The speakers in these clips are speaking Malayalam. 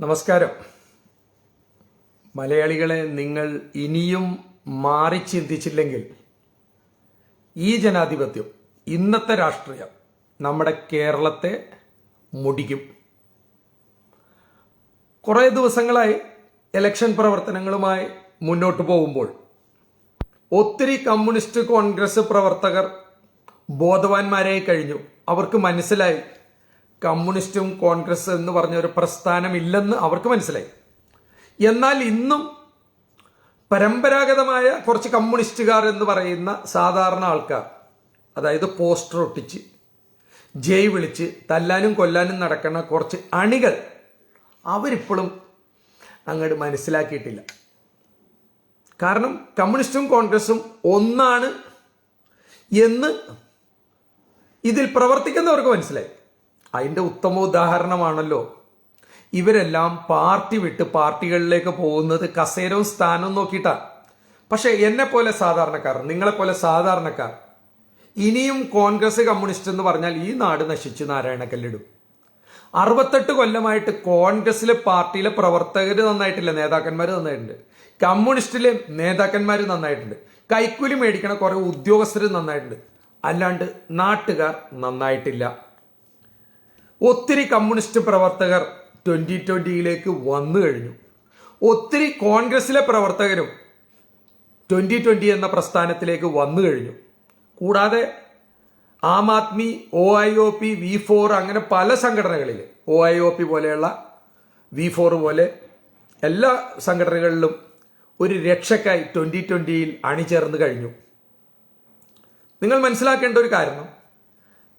നമസ്കാരം. മലയാളികളെ നിങ്ങൾ ഇനിയും മാറി ചിന്തിച്ചില്ലെങ്കിൽ ഈ ജനാധിപത്യം ഇന്നത്തെ രാഷ്ട്രീയം നമ്മുടെ കേരളത്തെ മുടിക്കും. കുറേ ദിവസങ്ങളായി ഇലക്ഷൻ പ്രവർത്തനങ്ങളുമായി മുന്നോട്ട് പോകുമ്പോൾ ഒത്തിരി കമ്മ്യൂണിസ്റ്റ് കോൺഗ്രസ് പ്രവർത്തകർ ബോധവാന്മാരായി കഴിഞ്ഞു. അവർക്ക് മനസ്സിലായി കമ്മ്യൂണിസ്റ്റും കോൺഗ്രസ് എന്ന് പറഞ്ഞ ഒരു പ്രസ്ഥാനമില്ലെന്ന് അവർക്ക് മനസ്സിലായി. എന്നാൽ ഇന്നും പരമ്പരാഗതമായ കുറച്ച് കമ്മ്യൂണിസ്റ്റുകാർ എന്ന് പറയുന്ന സാധാരണ ആൾക്കാർ അതായത് പോസ്റ്റർ ഒട്ടിച്ച് ജയ് വിളിച്ച് തല്ലാനും കൊല്ലാനും നടക്കുന്ന കുറച്ച് അണികൾ അവരിപ്പോഴും അങ്ങോട്ട് മനസ്സിലാക്കിയിട്ടില്ല. കാരണം കമ്മ്യൂണിസ്റ്റും കോൺഗ്രസും ഒന്നാണ് എന്ന് ഇതിൽ പ്രവർത്തിക്കുന്നവർക്ക് മനസ്സിലായി. അതിന്റെ ഉത്തമ ഉദാഹരണമാണല്ലോ ഇവരെല്ലാം പാർട്ടി വിട്ട് പാർട്ടികളിലേക്ക് പോകുന്നത് കസേരവും സ്ഥാനവും നോക്കിയിട്ടാണ് പക്ഷേ എന്നെ പോലെ സാധാരണക്കാർ നിങ്ങളെപ്പോലെ സാധാരണക്കാർ ഇനിയും കോൺഗ്രസ് കമ്മ്യൂണിസ്റ്റ് എന്ന് പറഞ്ഞാൽ ഈ നാട് നശിച്ചു നാരായണക്കല്ലിടും. അറുപത്തെട്ട് കൊല്ലമായിട്ട് കോൺഗ്രസിലെ പാർട്ടിയിലെ പ്രവർത്തകർ നന്നായിട്ടില്ല നേതാക്കന്മാർ നന്നായിട്ടുണ്ട്. കമ്മ്യൂണിസ്റ്റിലെ നേതാക്കന്മാർ നന്നായിട്ടുണ്ട്. കൈക്കൂലി മേടിക്കണ കുറേ ഉദ്യോഗസ്ഥർ നന്നായിട്ടുണ്ട്. അല്ലാണ്ട് നാട്ടുകാർ നന്നായിട്ടില്ല. ഒത്തിരി കമ്മ്യൂണിസ്റ്റ് പ്രവർത്തകർ ട്വന്റി ട്വന്റിയിലേക്ക് വന്നു കഴിഞ്ഞു. ഒത്തിരി കോൺഗ്രസിലെ പ്രവർത്തകരും ട്വന്റി ട്വന്റി എന്ന പ്രസ്ഥാനത്തിലേക്ക് വന്നു കഴിഞ്ഞു. കൂടാതെ Aam Aadmi O I O P V four അങ്ങനെ പല സംഘടനകളിൽ ഒ ഐ ഒ പി പോലെയുള്ള വി ഫോർ പോലെ എല്ലാ സംഘടനകളിലും ഒരു രക്ഷക്കായി ട്വന്റി ട്വന്റിയിൽ അണിചേർന്ന് കഴിഞ്ഞു. നിങ്ങൾ മനസ്സിലാക്കേണ്ട ഒരു കാരണം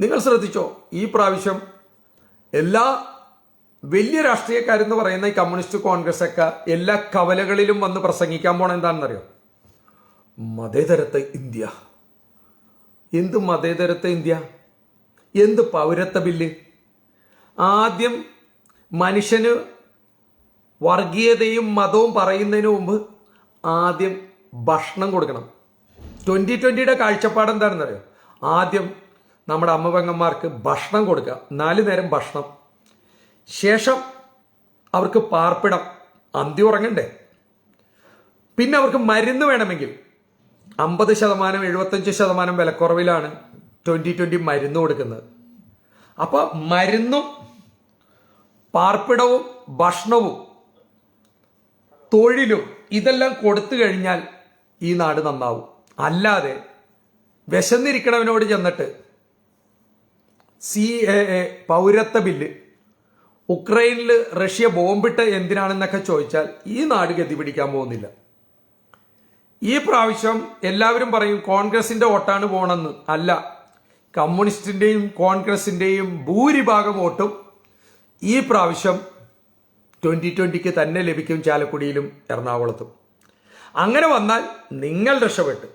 നിങ്ങൾ ശ്രദ്ധിച്ചോ ഈ പ്രാവശ്യം എല്ലാ വലിയ രാഷ്ട്രീയക്കാരെന്ന് പറയുന്ന ഈ കമ്മ്യൂണിസ്റ്റ് കോൺഗ്രസ് ഒക്കെ എല്ലാ കവലകളിലും വന്ന് പ്രസംഗിക്കാൻ പോണ എന്താണെന്നറിയോ? മതേതരത്തെ ഇന്ത്യ. എന്ത് മതേതരത്തെ ഇന്ത്യ? എന്ത് പൗരത്വ ബില്ല്? ആദ്യം മനുഷ്യന് വർഗീയതയും മതവും പറയുന്നതിന് മുമ്പ് ആദ്യം ഭക്ഷണം കൊടുക്കണം. ട്വന്റി ട്വന്റിയുടെ കാഴ്ചപ്പാട് എന്താണെന്നറിയോ? ആദ്യം നമ്മുടെ അമ്മ പെങ്ങന്മാർക്ക് ഭക്ഷണം കൊടുക്കുക. നാല് നേരം ഭക്ഷണം. ശേഷം അവർക്ക് പാർപ്പിടം. അന്തി ഉറങ്ങണ്ടേ? പിന്നെ അവർക്ക് മരുന്ന് വേണമെങ്കിൽ. അമ്പത് ശതമാനം എഴുപത്തഞ്ച് ശതമാനം വിലക്കുറവിലാണ് ട്വന്റി ട്വന്റി മരുന്ന് കൊടുക്കുന്നത്. അപ്പോൾ മരുന്നും പാർപ്പിടവും ഭക്ഷണവും തൊഴിലും ഇതെല്ലാം കൊടുത്തു കഴിഞ്ഞാൽ ഈ നാട് നന്നാവും. അല്ലാതെ വിശന്നിരിക്കണവനോട് ചെന്നിട്ട് സി എ എ പൗരത്വ ബില്ല്. ഉക്രൈനിൽ റഷ്യ ബോംബിട്ട് എന്തിനാണെന്നൊക്കെ ചോദിച്ചാൽ ഈ നാട് ഗതി പിടിക്കാൻ പോകുന്നില്ല. ഈ പ്രാവശ്യം എല്ലാവരും പറയും കോൺഗ്രസിന്റെ വോട്ടാണ് പോണെന്ന്. അല്ല കമ്മ്യൂണിസ്റ്റിന്റെയും കോൺഗ്രസിന്റെയും ഭൂരിഭാഗം വോട്ടും ഈ പ്രാവശ്യം ട്വന്റി ട്വന്റിക്ക് തന്നെ ലഭിക്കും ചാലക്കുടിയിലും എറണാകുളത്തും. അങ്ങനെ വന്നാൽ നിങ്ങൾ രക്ഷപ്പെട്ട്.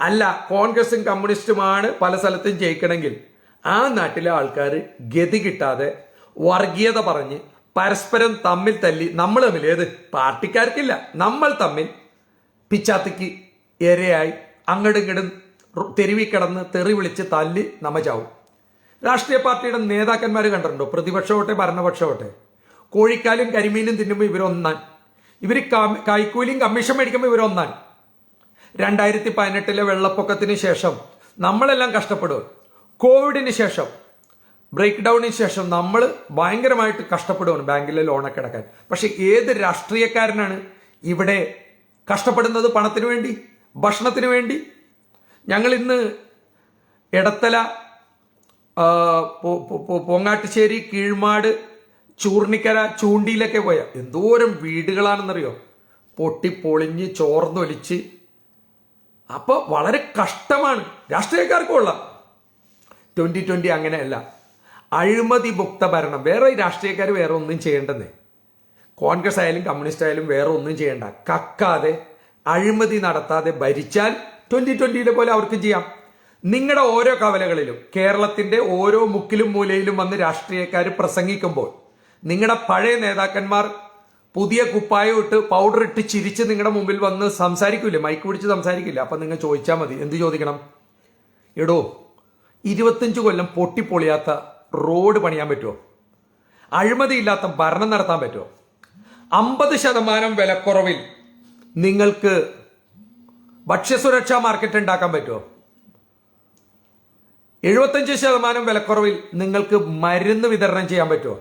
അല്ല കോൺഗ്രസും കമ്മ്യൂണിസ്റ്റുമാണ് പല സ്ഥലത്തും ജയിക്കണമെങ്കിൽ ആ നാട്ടിലെ ആൾക്കാർ ഗതി കിട്ടാതെ വർഗീയത പറഞ്ഞ് പരസ്പരം തമ്മിൽ തല്ലി നമ്മൾ തമ്മിൽ ഏത് പാർട്ടിക്കാർക്കില്ല നമ്മൾ തമ്മിൽ പിച്ചാത്തിക്ക് ഇരയായി അങ്ങടും ഇങ്ങടും തെരുവി കിടന്ന് തെറി വിളിച്ച് തല്ലി നമ്മ ചാവും രാഷ്ട്രീയ പാർട്ടിയുടെ നേതാക്കന്മാർ കണ്ടിട്ടുണ്ടോ? പ്രതിപക്ഷമോട്ടെ ഭരണപക്ഷമോട്ടെ കോഴിക്കാലും കരിമീനും തിന്നുമ്പോൾ ഇവരൊന്നാൻ. ഇവർ കൈക്കൂലിയും കമ്മീഷൻ മേടിക്കുമ്പോൾ ഇവരൊന്നാൻ. രണ്ടായിരത്തി പതിനെട്ടിലെ വെള്ളപ്പൊക്കത്തിന് ശേഷം നമ്മളെല്ലാം കഷ്ടപ്പെടുക കോവിഡിന് ശേഷം ബ്രേക്ക് ഡൗണിന് ശേഷം നമ്മൾ ഭയങ്കരമായിട്ട് കഷ്ടപ്പെടുകയാണ് ബാങ്കിലെ ലോണൊക്കെ അടക്കാൻ. പക്ഷെ ഏത് രാഷ്ട്രീയക്കാരനാണ് ഇവിടെ കഷ്ടപ്പെടുന്നത് പണത്തിന് വേണ്ടി ഭക്ഷണത്തിന് വേണ്ടി? ഞങ്ങൾ ഇന്ന് പൊ- പൊങ്ങാട്ടുശ്ശേരി കീഴ്മാട് ചൂർണിക്കര ചൂണ്ടിയിലൊക്കെ പോയ എന്തോരം വീടുകളാണെന്നറിയോ? പൊട്ടിപ്പൊളിഞ്ഞ് ചോർന്നൊലിച്ച്. അപ്പോൾ വളരെ കഷ്ടമാണ് രാഷ്ട്രീയക്കാർക്ക് ട്വന്റി ട്വന്റി അങ്ങനെയല്ല. അഴിമതി മുക്ത ഭരണം. വേറെ രാഷ്ട്രീയക്കാർ വേറെ ഒന്നും ചെയ്യേണ്ടെന്നേ കോൺഗ്രസ് ആയാലും കമ്മ്യൂണിസ്റ്റ് ആയാലും വേറെ ഒന്നും ചെയ്യേണ്ട. കക്കാതെ അഴിമതി നടത്താതെ ഭരിച്ചാൽ ട്വന്റി ട്വന്റിയിലെ പോലെ അവർക്ക് ചെയ്യാം. നിങ്ങളുടെ ഓരോ കവലകളിലും കേരളത്തിന്റെ ഓരോ മുക്കിലും മൂലയിലും വന്ന് രാഷ്ട്രീയക്കാർ പ്രസംഗിക്കുമ്പോൾ നിങ്ങളുടെ പഴയ നേതാക്കന്മാർ പുതിയ കുപ്പായം ഇട്ട് പൗഡർ ഇട്ട് ചിരിച്ച് നിങ്ങളുടെ മുമ്പിൽ വന്ന് സംസാരിക്കൂലേ മൈക്ക് പിടിച്ച് സംസാരിക്കില്ല? അപ്പം നിങ്ങൾ ചോദിച്ചാൽ മതി. എന്ത് ചോദിക്കണം? എടോ ഇരുപത്തഞ്ച് കൊല്ലം പൊട്ടിപ്പൊളിയാത്ത റോഡ് പണിയാൻ പറ്റുമോ അഴിമതിയില്ലാത്ത ഭരണം നടത്താൻ പറ്റുമോ അമ്പത് ശതമാനം വിലക്കുറവിൽ നിങ്ങൾക്ക് ഭക്ഷ്യസുരക്ഷാ മാർക്കറ്റ് ഉണ്ടാക്കാൻ പറ്റുമോ എഴുപത്തഞ്ച് ശതമാനം വിലക്കുറവിൽ നിങ്ങൾക്ക് മരുന്ന് വിതരണം ചെയ്യാൻ പറ്റുമോ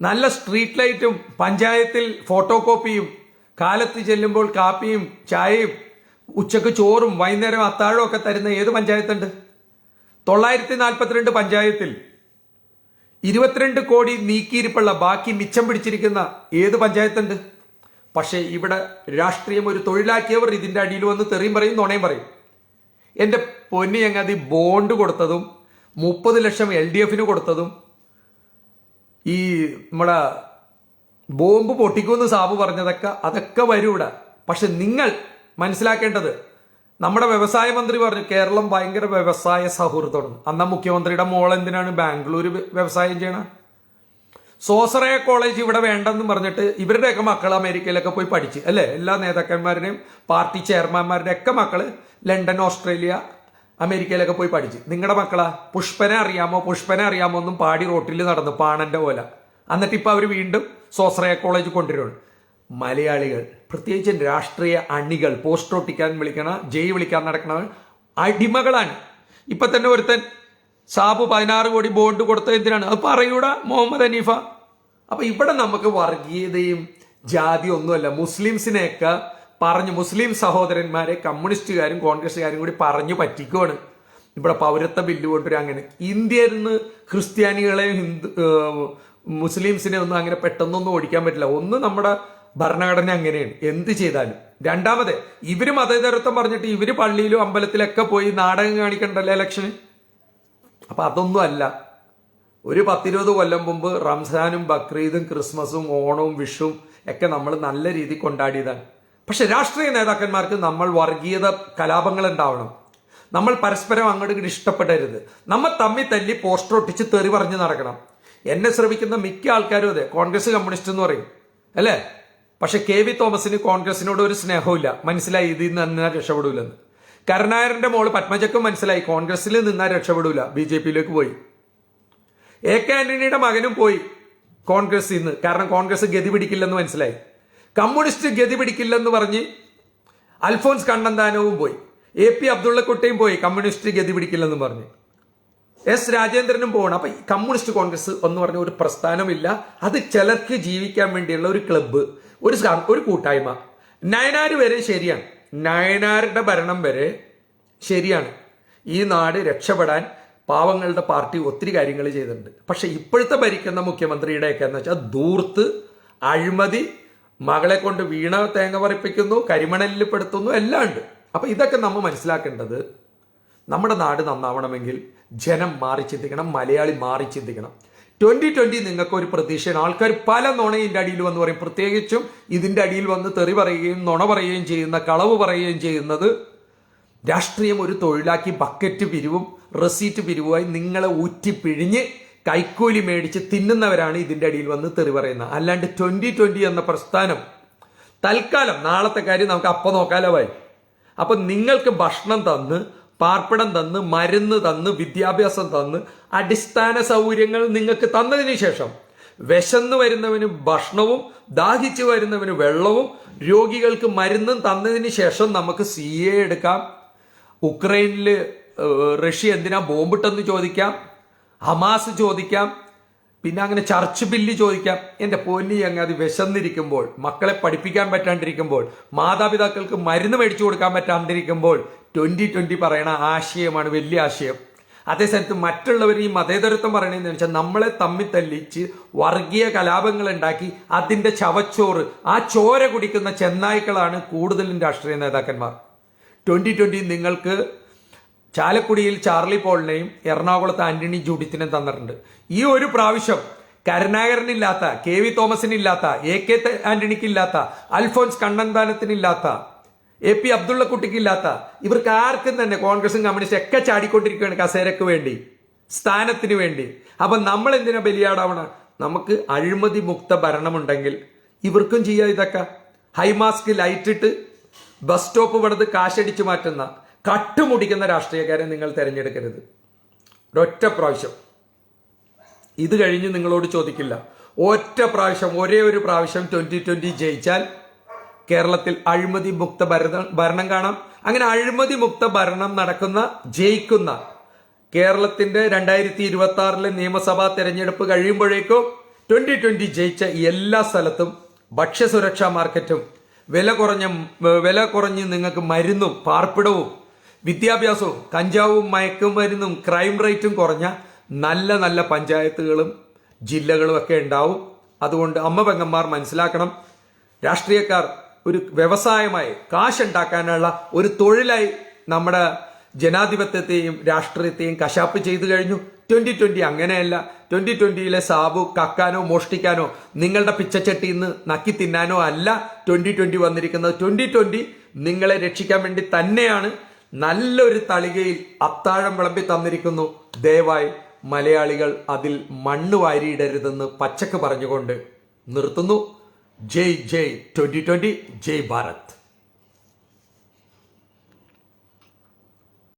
നല്ല സ്ട്രീറ്റ് ലൈറ്റും പഞ്ചായത്തിൽ ഫോട്ടോ കോപ്പിയും കാലത്ത് ചെല്ലുമ്പോൾ കാപ്പിയും ചായയും ഉച്ചയ്ക്ക് ചോറും വൈകുന്നേരം അത്താഴവും ഒക്കെ തരുന്ന ഏത് പഞ്ചായത്തുണ്ട്? തൊള്ളായിരത്തി നാൽപ്പത്തിരണ്ട് പഞ്ചായത്തിൽ ഇരുപത്തിരണ്ട് കോടി നീക്കിയിരിപ്പുള്ള ബാക്കി മിച്ചം പിടിച്ചിരിക്കുന്ന ഏത് പഞ്ചായത്തുണ്ട്? പക്ഷേ ഇവിടെ രാഷ്ട്രീയം ഒരു തൊഴിലാക്കിയവർ ഇതിന്റെ അടിയിൽ വന്ന് തെറിയും പറയും നുണയും പറയും. എന്റെ പൊന്നി ചങ്ങാതി ബോണ്ട് കൊടുത്തതും മുപ്പത് ലക്ഷം എൽ ഡി എഫിന് കൊടുത്തതും ഈ നമ്മളെ ബോംബ് പൊട്ടിക്കുമെന്ന് സാബ് പറഞ്ഞതൊക്കെ അതൊക്കെ വരും ഇവിടെ പക്ഷെ നിങ്ങൾ മനസ്സിലാക്കേണ്ടത്. നമ്മുടെ വ്യവസായ മന്ത്രി പറഞ്ഞു കേരളം ഭയങ്കര വ്യവസായ സൗഹൃദമാണ്. അന്ന മുഖ്യമന്ത്രിയുടെ മോൾ എന്തിനാണ് ബാംഗ്ലൂർ വ്യവസായം ചെയ്യണം? സോസറയ കോളേജ് ഇവിടെ വേണ്ടെന്ന് പറഞ്ഞിട്ട് ഇവരുടെയൊക്കെ മക്കൾ അമേരിക്കയിലൊക്കെ പോയി പഠിച്ച് അല്ലേ? എല്ലാ നേതാക്കന്മാരുടെയും പാർട്ടി ചെയർമാൻമാരുടെ ഒക്കെ മക്കൾ ലണ്ടൻ ഓസ്ട്രേലിയ അമേരിക്കയിലൊക്കെ പോയി പഠിച്ച്. നിങ്ങളുടെ മക്കളാ? പുഷ്പനെ അറിയാമോ? പുഷ്പനെ അറിയാമോ? എന്നും പാടി റോട്ടിൽ നടന്നു പാണന്റെ പോലെ എന്നിട്ട് ഇപ്പൊ അവർ വീണ്ടും സോസറയ കോളേജ് കൊണ്ടുവരുവാണ്. മലയാളികൾ പ്രത്യേകിച്ച് രാഷ്ട്രീയ അണികൾ പോസ്റ്റ് ഒട്ടിക്കാൻ വിളിക്കണ ജയ് വിളിക്കാൻ നടക്കണ അടിമകളാണ്. ഇപ്പൊ തന്നെ ഒരുത്തൻ സാബ് പതിനാറ് കോടി ബോണ്ട് കൊടുത്തത് എന്തിനാണ്? അത് പറയൂടാ മുഹമ്മദ് ഹനീഫ. അപ്പൊ ഇവിടെ നമുക്ക് വർഗീയതയും ജാതി ഒന്നുമല്ല. മുസ്ലിംസിനെയൊക്കെ പറഞ്ഞു മുസ്ലിം സഹോദരന്മാരെ കമ്മ്യൂണിസ്റ്റുകാരും കോൺഗ്രസ്സുകാരും കൂടി പറഞ്ഞു പറ്റിക്കുവാണ്. ഇവിടെ പൗരത്വ ബില്ല് കൊണ്ടുവരും അങ്ങനെ. ഇന്ത്യയിൽ നിന്ന് ക്രിസ്ത്യാനികളെയും ഹിന്ദു മുസ്ലിംസിനെ ഒന്നും അങ്ങനെ പെട്ടെന്നൊന്നും ഓടിക്കാൻ പറ്റില്ല. ഒന്ന് നമ്മുടെ ഭരണഘടന അങ്ങനെയാണ്. എന്ത് ചെയ്താലും. രണ്ടാമത് ഇവർ മതേതരത്വം പറഞ്ഞിട്ട് ഇവർ പള്ളിയിലും അമ്പലത്തിലൊക്കെ പോയി നാടകം കാണിക്കണ്ടല്ലോ ഇലക്ഷന്? അപ്പൊ അതൊന്നും അല്ല. ഒരു പത്തിരുപത് കൊല്ലം മുമ്പ് റംസാനും ബക്രീദും ക്രിസ്മസും ഓണവും വിഷുവും ഒക്കെ നമ്മൾ നല്ല രീതിയിൽ കൊണ്ടാടിയതാണ്. പക്ഷെ രാഷ്ട്രീയ നേതാക്കന്മാർക്ക് നമ്മൾ വർഗീയത കലാപങ്ങൾ ഉണ്ടാവണം. നമ്മൾ പരസ്പരം അങ്ങോട്ട് ഇഷ്ടപ്പെടരുത്. നമ്മൾ തമ്മിൽ തല്ലി പോസ്റ്റർ ഒട്ടിച്ച് തെറി പറഞ്ഞ് നടക്കണം. എന്നെ ശ്രമിക്കുന്ന മിക്ക ആൾക്കാരും അതെ. കോൺഗ്രസ് കമ്മ്യൂണിസ്റ്റ് എന്ന് പറയും. അല്ലേ? പക്ഷെ കെ വി തോമസിന് കോൺഗ്രസിനോട് ഒരു സ്നേഹമില്ല മനസ്സിലായി ഇതിൽ നിന്ന് നിന്നാൽ രക്ഷപ്പെടൂലെന്ന്. കരുണാകരന്റെ മോൾ പത്മജക്കും മനസ്സിലായി കോൺഗ്രസിൽ നിന്നാൽ രക്ഷപ്പെടൂല. ബി ജെ പിയിലേക്ക് പോയി. എ കെ ആന്റണിയുടെ മകനും പോയി കോൺഗ്രസിൽ നിന്ന്. കാരണം കോൺഗ്രസ് ഗതി പിടിക്കില്ലെന്ന് മനസ്സിലായി. കമ്മ്യൂണിസ്റ്റ് ഗതി പിടിക്കില്ലെന്ന് പറഞ്ഞ് അൽഫോൻസ് കണ്ണന്താനവും പോയി. എ പി അബ്ദുള്ളക്കുട്ടിയും പോയി കമ്മ്യൂണിസ്റ്റ് ഗതി പിടിക്കില്ലെന്ന് പറഞ്ഞ്. എസ് രാജേന്ദ്രനും പോകണം അപ്പൊ കമ്മ്യൂണിസ്റ്റ് കോൺഗ്രസ് എന്ന് പറഞ്ഞ ഒരു പ്രസ്ഥാനമില്ല. അത് ചിലർക്ക് ജീവിക്കാൻ വേണ്ടിയുള്ള ഒരു ക്ലബ്ബ്. ഒരു ഒരു കൂട്ടായ്മ. നയനാർ വരെ ശരിയാണ്. നയനാരുടെ ഭരണം വരെ ശരിയാണ്. ഈ നാട് രക്ഷപ്പെടാൻ പാവങ്ങളുടെ പാർട്ടി ഒത്തിരി കാര്യങ്ങൾ ചെയ്തിട്ടുണ്ട്. പക്ഷെ ഇപ്പോഴത്തെ ഭരിക്കുന്ന മുഖ്യമന്ത്രിയുടെയൊക്കെ എന്ന് വെച്ചാൽ ദൂർത്ത് അഴിമതി മകളെ കൊണ്ട് വീണ തേങ്ങ പറിപ്പിക്കുന്നു കരിമണലിൽ പെടുത്തുന്നു എല്ലാം ഉണ്ട്. അപ്പം ഇതൊക്കെ നമ്മൾ മനസ്സിലാക്കേണ്ടത് നമ്മുടെ നാട് നന്നാവണമെങ്കിൽ ജനം മാറി ചിന്തിക്കണം മലയാളി മാറി ചിന്തിക്കണം. ട്വന്റി ട്വന്റി നിങ്ങൾക്ക് ഒരു പ്രതീക്ഷയാണ്. ആൾക്കാർ പല നുണയിന്റെ അടിയിൽ വന്ന് പറയും. പ്രത്യേകിച്ചും ഇതിന്റെ അടിയിൽ വന്ന് തെറി പറയുകയും നുണ പറയുകയും ചെയ്യുന്ന കളവ് പറയുകയും ചെയ്യുന്നത് രാഷ്ട്രീയം ഒരു തൊഴിലാക്കി ബക്കറ്റ് പിരിവും റെസീറ്റ് പിരിവുമായി നിങ്ങളെ ഊറ്റി പിഴിഞ്ഞ് കൈക്കൂലി മേടിച്ച് തിന്നുന്നവരാണ് ഇതിന്റെ അടിയിൽ വന്ന് തെറി പറയുന്നത്. അല്ലാണ്ട് ട്വന്റി ട്വന്റി എന്ന പ്രസ്ഥാനം തൽക്കാലം നാളത്തെ കാര്യം നമുക്ക് അപ്പം നോക്കാലോ അപ്പം നിങ്ങൾക്ക് ഭക്ഷണം തന്ന് പാർപ്പിടം തന്ന് മരുന്ന് തന്ന് വിദ്യാഭ്യാസം തന്ന് അടിസ്ഥാന സൗകര്യങ്ങൾ നിങ്ങൾക്ക് തന്നതിന് ശേഷം വിശന്ന് വരുന്നവന് ഭക്ഷണവും ദാഹിച്ചു വരുന്നവന് വെള്ളവും രോഗികൾക്ക് മരുന്നും തന്നതിന് ശേഷം നമുക്ക് സി എ എടുക്കാം. ഉക്രൈനിൽ റഷ്യ എന്തിനാ ബോംബിട്ടെന്ന് ചോദിക്കാം. ഹമാസ് ചോദിക്കാം. പിന്നെ അങ്ങനെ ചർച്ച് ബില്ല് ചോദിക്കാം. എന്റെ പൊന്നി അങ്ങാതി വിശന്നിരിക്കുമ്പോൾ മക്കളെ പഠിപ്പിക്കാൻ പറ്റാണ്ടിരിക്കുമ്പോൾ മാതാപിതാക്കൾക്ക് മരുന്ന് മേടിച്ചു കൊടുക്കാൻ പറ്റാണ്ടിരിക്കുമ്പോൾ ട്വന്റി ട്വന്റി പറയണ ആശയമാണ് വലിയ ആശയം. അതേ സമയത്ത് മറ്റുള്ളവർ ഈ മതേതരത്വം പറയണതെന്ന് വെച്ചാൽ നമ്മളെ തമ്മിൽ തല്ലിച്ച് വർഗീയ കലാപങ്ങൾ ഉണ്ടാക്കി അതിന്റെ ചവച്ചോറ് ആ ചോര കുടിക്കുന്ന ചെന്നായ്ക്കളാണ് കൂടുതലും രാഷ്ട്രീയ നേതാക്കന്മാർ. ട്വന്റി ട്വന്റി നിങ്ങൾക്ക് ചാലക്കുടിയിൽ ചാർലി പോളിനെയും എറണാകുളത്ത് ആന്റണി ജൂഡിത്തിനെയും തന്നിട്ടുണ്ട്. ഈ ഒരു പ്രാവശ്യം കരുണാകരനില്ലാത്ത കെ വി തോമസിനില്ലാത്ത എ കെ ആന്റണിക്കില്ലാത്ത അൽഫോൻസ് കണ്ണന്താനത്തിനില്ലാത്ത എ പി അബ്ദുള്ളക്കുട്ടിക്കില്ലാത്ത ഇവർക്ക് ആർക്കും തന്നെ കോൺഗ്രസും കമ്മ്യൂണിസ്റ്റും ഒക്കെ ചാടിക്കൊണ്ടിരിക്കുകയാണ് കസേരക്ക് വേണ്ടി സ്ഥാനത്തിന് വേണ്ടി. അപ്പം നമ്മൾ എന്തിനാ ബലിയാടാവണം? നമുക്ക് അഴിമതി മുക്ത ഭരണമുണ്ടെങ്കിൽ ഇവർക്കും ചെയ്യാം ഇതൊക്കെ. ഹൈമാസ്ക് ലൈറ്റിട്ട് ബസ് സ്റ്റോപ്പ് പണിത് കാശടിച്ചു മാറ്റുന്ന കട്ടുമുടിക്കുന്ന രാഷ്ട്രീയക്കാരെ നിങ്ങൾ തിരഞ്ഞെടുക്കരുത്. ഒരൊറ്റ പ്രാവശ്യം. ഇത് കഴിഞ്ഞ് നിങ്ങളോട് ചോദിക്കില്ല. ഒറ്റ പ്രാവശ്യം ഒരേ ഒരു പ്രാവശ്യം ട്വന്റി ട്വന്റി ജയിച്ചാൽ കേരളത്തിൽ അഴിമതി മുക്ത ഭരണം കാണാം. അങ്ങനെ അഴിമതി മുക്ത ഭരണം നടക്കുന്ന ജയിക്കുന്ന കേരളത്തിന്റെ രണ്ടായിരത്തി ഇരുപത്തി ആറിലെ നിയമസഭാ തെരഞ്ഞെടുപ്പ് കഴിയുമ്പോഴേക്കും ട്വന്റി ട്വന്റി ജയിച്ച എല്ലാ സ്ഥലത്തും ഭക്ഷ്യസുരക്ഷാ മാർക്കറ്റും വില കുറഞ്ഞ വില കുറഞ്ഞ് നിങ്ങൾക്ക് മരുന്നും പാർപ്പിടവും വിദ്യാഭ്യാസവും കഞ്ചാവും മയക്കുമരുന്നും ക്രൈം റേറ്റും കുറഞ്ഞ നല്ല നല്ല പഞ്ചായത്തുകളും ജില്ലകളും ഒക്കെ ഉണ്ടാവും. അതുകൊണ്ട് അമ്മ പെങ്ങന്മാർ മനസ്സിലാക്കണം രാഷ്ട്രീയക്കാർ ഒരു വ്യവസായമായി കാശുണ്ടാക്കാനുള്ള ഒരു തൊഴിലായി നമ്മുടെ ജനാധിപത്യത്തെയും രാഷ്ട്രീയത്തെയും കശാപ്പ് ചെയ്തു കഴിഞ്ഞു. ട്വന്റി ട്വന്റി അങ്ങനെയല്ല. ട്വന്റി ട്വന്റിയിലെ സാബു കക്കാനോ മോഷ്ടിക്കാനോ നിങ്ങളുടെ പിച്ചച്ചട്ടിയിൽ നിന്ന് നക്കി തിന്നാനോ അല്ല ട്വന്റി ട്വന്റി വന്നിരിക്കുന്നത്. ട്വന്റി ട്വന്റി നിങ്ങളെ രക്ഷിക്കാൻ വേണ്ടി തന്നെയാണ് നല്ലൊരു തളികയിൽ അത്താഴം വിളമ്പി തന്നിരിക്കുന്നു. ദയവായി മലയാളികൾ അതിൽ മണ്ണ് വാരിയിടരുതെന്ന് പച്ചക്ക് പറഞ്ഞുകൊണ്ട് നിർത്തുന്നു. ജയ് ജയ് ട്വന്റി ട്വന്റി ജയ് ഭാരത്